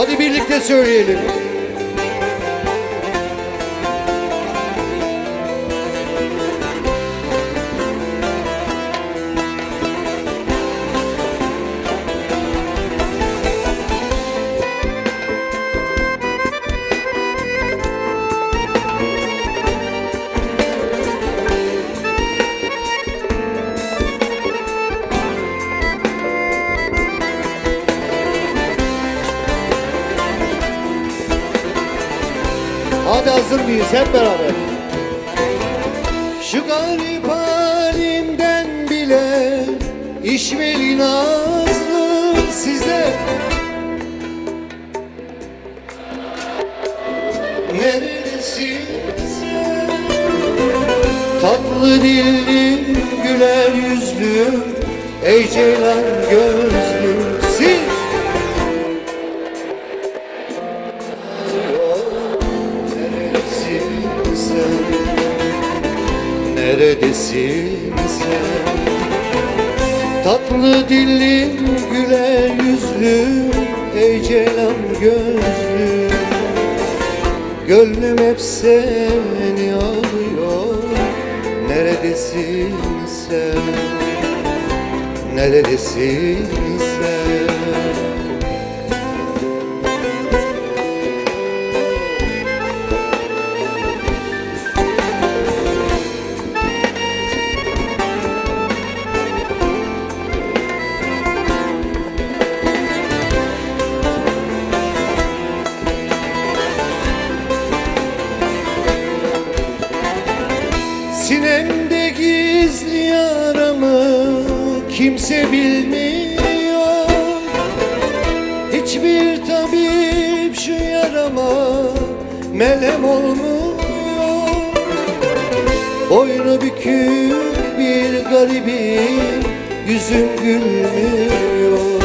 Hadi birlikte söyleyelim. Hadi hazır mıyız hep beraber? Şu garip halimden bile işveli nazlı size Neredesin sen? Tatlı dilli, güler yüzlü Ey ceylan gözlü Neredesin sen? Tatlı dilli, güler yüzlü Ey ceylan gözlü Gönlüm hep seni arıyor Neredesin sen? Neredesin sen? Gizli yaramı kimse bilmiyor. Hiçbir tabip şu yarama melem olmuyor. Boynu bükük bir garibim yüzüm gülmüyor.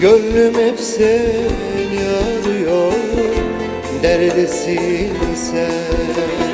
Gönlüm hep seni arıyor Neredesin sen?